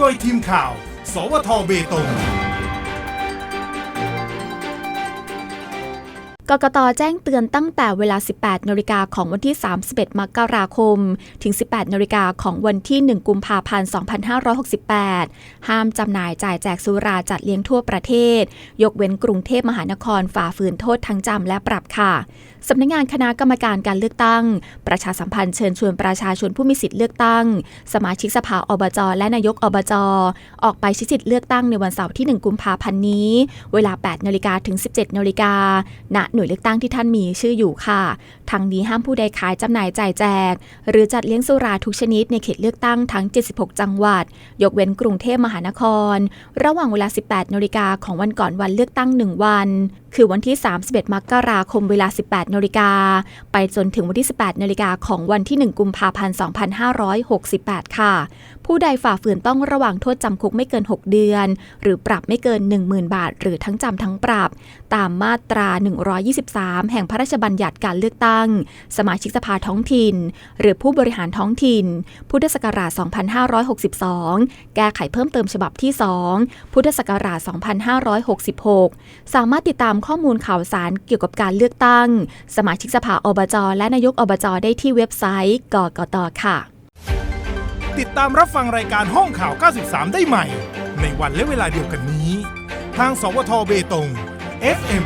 โดยทีมข่าว สวทเบตง กกตแจ้งเตือนตั้งแต่เวลา 18นาฬิกาของวันที่ 31 มกราคม ถึง 18นาฬิกาของวันที่ 1 กุมภาพันธ์ 2568 ห้ามจำหน่ายจ่ายแจกสุราจัดเลี้ยงทั่วประเทศ ยกเว้นกรุงเทพมหานครฝ่าฝืนโทษทั้งจำและปรับค่ะสำนักงานคณะกรรมการการเลือกตั้ง ประชาสัมพันธ์เชิญชวนประชาชนผู้มีสิทธิ์เลือกตั้ง สมาชิกสภาอบจและนายกอบจออกไปใช้สิทธิ์เลือกตั้งในวันเสาร์ที่ 1 กุมภาพันธ์นี้ เวลา 8นาฬิกาถึง 17นาฬิกาณน่วยเลือกตั้งที่ท่านมีชื่ออยู่ค่ะทางนี้ห้ามผู้ใดขายจำหน่ายจ่ายแจก หรือจัดเลี้ยงสุราทุกชนิดในเขตเลือกตั้งทั้ง 76 จังหวัด ยกเว้นกรุงเทพมหานคร ระหว่างเวลา 18นาฬิกาของวันก่อนวันเลือกตั้ง 1 วันคือวันที่ 31 มกราคมเวลา 18 นาฬิกา ไปจนถึงวันที่ 18 นาฬิกาของวันที่ 1 กุมภาพันธ์ 2568 ค่ะ ผู้ใดฝ่าฝืนต้องระวังโทษจำคุกไม่เกิน 6 เดือน หรือปรับไม่เกิน 10,000 บาท หรือทั้งจำทั้งปรับ ตามมาตรา 123 แห่งพระราชบัญญัติการเลือกตั้ง สมาชิกสภาท้องถิ่น หรือผู้บริหารท้องถิ่น พุทธศักราช 2562 แก้ไขเพิ่มเติมฉบับที่ 2 พุทธศักราช 2566 สามารถติดตามข้อมูลข่าวสารเกี่ยวกับการเลือกตั้ง สมาชิกสภาอบจ และนายกอบจได้ที่เว็บไซต์กกตค่ะ ติดตามรับฟังรายการห้องข่าว 93 ได้ใหม่ ในวันและเวลาเดียวกันนี้ ทาง สวทเบตง FM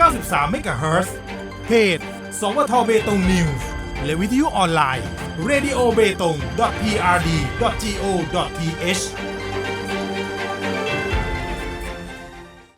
93เมกะเฮิรตซ์เพจ สวทเบตงนิวส์และวิทยุออนไลน์ radio b e t o n g prd go th